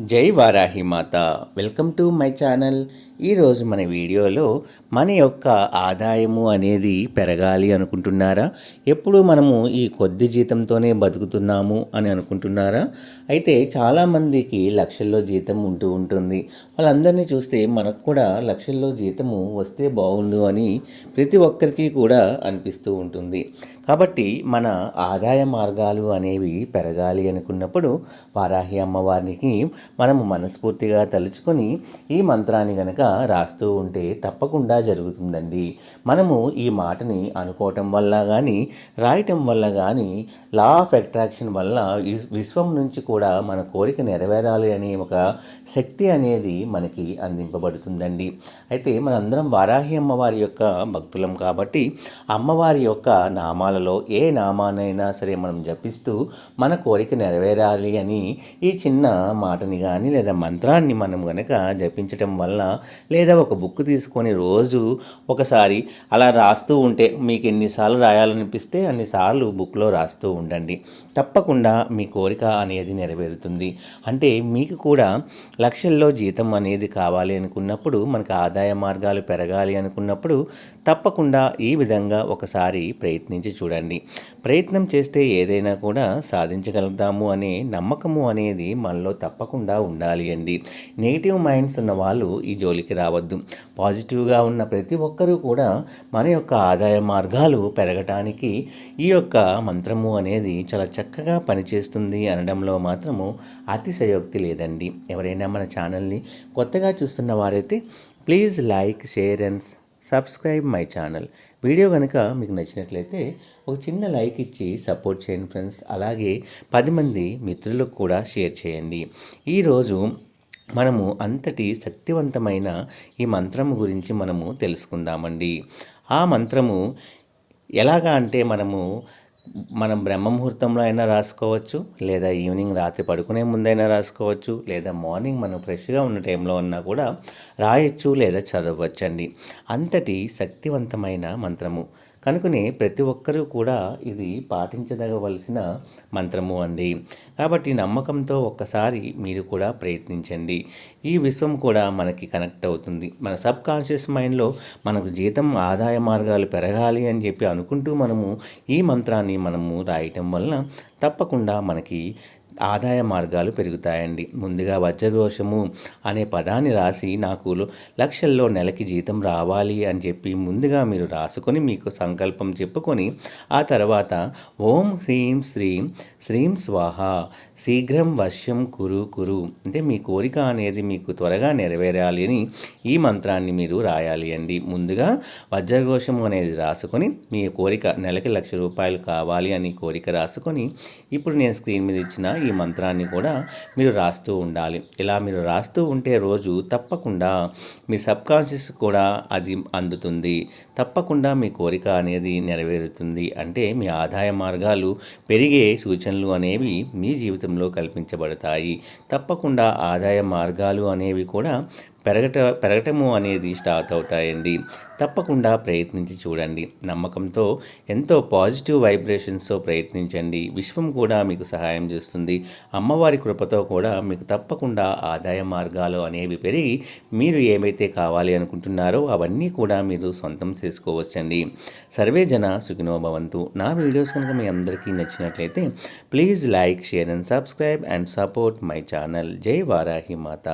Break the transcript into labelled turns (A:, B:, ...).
A: జై వారాహి మాత. Welcome to my channel. ఈరోజు మన వీడియోలో మన యొక్క ఆదాయము అనేది పెరగాలి అనుకుంటున్నారా? ఎప్పుడు మనము ఈ కొద్ది జీతంతోనే బతుకుతున్నాము అని అనుకుంటున్నారా? అయితే చాలామందికి లక్షల్లో జీతం ఉంటూ ఉంటుంది. వాళ్ళందరినీ చూస్తే మనకు కూడా లక్షల్లో జీతము వస్తే బాగుండు అని ప్రతి ఒక్కరికి కూడా అనిపిస్తూ ఉంటుంది. కాబట్టి మన ఆదాయ మార్గాలు అనేవి పెరగాలి అనుకున్నప్పుడు వారాహి అమ్మవారికి మనము మనస్ఫూర్తిగా తలుచుకొని ఈ మంత్రాన్ని గనక రాస్తూ ఉంటే తప్పకుండా జరుగుతుందండి. మనము ఈ మాటని అనుకోవటం వల్ల కానీ రాయటం వల్ల కానీ లా ఆఫ్ అట్రాక్షన్ వల్ల విశ్వం నుంచి కూడా మన కోరిక నెరవేరాలి అనే ఒక శక్తి అనేది మనకి అందింపబడుతుందండి. అయితే మనందరం వారాహి అమ్మవారి యొక్క భక్తులం కాబట్టి అమ్మవారి యొక్క నామాలలో ఏ నామానైనా సరే మనం జపిస్తూ మన కోరిక నెరవేరాలి అని ఈ చిన్న మాటని కానీ లేదా మంత్రాన్ని మనం కనుక జపించటం వల్ల లేదా ఒక బుక్ తీసుకొని రోజు ఒకసారి అలా రాస్తూ ఉంటే మీకు ఎన్నిసార్లు రాయాలనిపిస్తే అన్నిసార్లు బుక్లో రాస్తూ ఉండండి. తప్పకుండా మీ కోరిక అనేది నెరవేరుతుంది. అంటే మీకు కూడా లక్షల్లో జీతం అనేది కావాలి అనుకున్నప్పుడు మనకు ఆదాయ మార్గాలు పెరగాలి అనుకున్నప్పుడు తప్పకుండా ఈ విధంగా ఒకసారి ప్రయత్నించి చూడండి. ప్రయత్నం చేస్తే ఏదైనా కూడా సాధించగలుగుతాము అనే నమ్మకము అనేది మనలో తప్పకుండా ఉండాలి అండి. నెగిటివ్ మైండ్స్ ఉన్న వాళ్ళు ఈ జోలికి రావద్దు. పాజిటివ్గా ఉన్న ప్రతి ఒక్కరూ కూడా మన యొక్క ఆదాయ మార్గాలు పెరగటానికి ఈ యొక్క మంత్రము అనేది చాలా చక్కగా పనిచేస్తుంది అనడంలో మాత్రము అతిశయోక్తి లేదండి. ఎవరైనా మన ఛానల్ని కొత్తగా చూస్తున్న వారైతే please like share and subscribe my channel. Video కనుక మీకు నచ్చినట్లయితే ఒక చిన్న లైక్ ఇచ్చి సపోర్ట్ చేయండి ఫ్రెండ్స్. అలాగే పది మంది మిత్రులకు కూడా షేర్ చేయండి. ఈరోజు మనము అంతటి శక్తివంతమైన ఈ మంత్రము గురించి మనము తెలుసుకుందామండి. ఆ మంత్రము ఎలాగా అంటే మనము మనం బ్రహ్మ ముహూర్తంలో అయినా రాసుకోవచ్చు లేదా ఈవినింగ్ రాత్రి పడుకునే ముందైనా రాసుకోవచ్చు లేదా మార్నింగ్ మనం ఫ్రెష్గా ఉన్న టైంలో ఉన్నా కూడా రాయొచ్చు లేదా చదవచ్చండి. అంతటి శక్తివంతమైన మంత్రము. కనుకనే ప్రతి ఒక్కరూ కూడా ఇది పాటించదగవలసిన మంత్రము అండి. కాబట్టి నమ్మకంతో ఒక్కసారి మీరు కూడా ప్రయత్నించండి. ఈ విశ్వం కూడా మనకి కనెక్ట్ అవుతుంది. మన సబ్ కాన్షియస్ మైండ్లో మనకు జీతం ఆదాయ మార్గాలు పెరగాలి అని చెప్పి అనుకుంటూ మనము ఈ మంత్రాన్ని మనము రాయటం వలన తప్పకుండా మనకి ఆదాయ మార్గాలు పెరుగుతాయండి. ముందుగా వజ్రదోషము అనే పదాన్ని రాసి నాకు లక్షల్లో నెలకి జీతం రావాలి అని చెప్పి ముందుగా మీరు రాసుకొని మీకు సంకల్పం చెప్పుకొని ఆ తర్వాత ఓం హ్రీం శ్రీం శ్రీం స్వాహ శీఘ్రం వశ్యం కురు కురు అంటే మీ కోరిక అనేది మీకు త్వరగా నెరవేరాలి అని ఈ మంత్రాన్ని మీరు రాయాలి అండి. ముందుగా వజ్రఘోషం అనేది రాసుకొని మీ కోరిక నెలకి లక్ష రూపాయలు కావాలి అని కోరిక రాసుకొని ఇప్పుడు నేను స్క్రీన్ మీద ఇచ్చిన ఈ మంత్రాన్ని కూడా మీరు రాస్తూ ఉండాలి. ఇలా మీరు రాస్తూ ఉంటే రోజు తప్పకుండా మీ సబ్కాన్షియస్ కూడా అది అందుతుంది. తప్పకుండా మీ కోరిక అనేది నెరవేరుతుంది. అంటే మీ ఆదాయ మార్గాలు పెరిగే సూచనలు అనేవి మీ జీవితంలో కల్పించబడతాయి. తప్పకుండా ఆదాయ మార్గాలు అనేవి కూడా పెరగట పెరగటము అనేది స్టార్ట్ అవుతాయండి. తప్పకుండా ప్రయత్నించి చూడండి. నమ్మకంతో ఎంతో పాజిటివ్ వైబ్రేషన్స్తో ప్రయత్నించండి. విశ్వం కూడా మీకు సహాయం చేస్తుంది. అమ్మవారి కృపతో కూడా మీకు తప్పకుండా ఆదాయ మార్గాలు అనేవి పెరిగి మీరు ఏమైతే కావాలి అనుకుంటున్నారో అవన్నీ కూడా మీరు సొంతం చేసుకోవచ్చండి. సర్వే జన సుఖినోభవంతు నా వీడియోస్ కనుక మీ అందరికీ నచ్చినట్లయితే please like share and subscribe and support my channel. జై వారాహి మాత.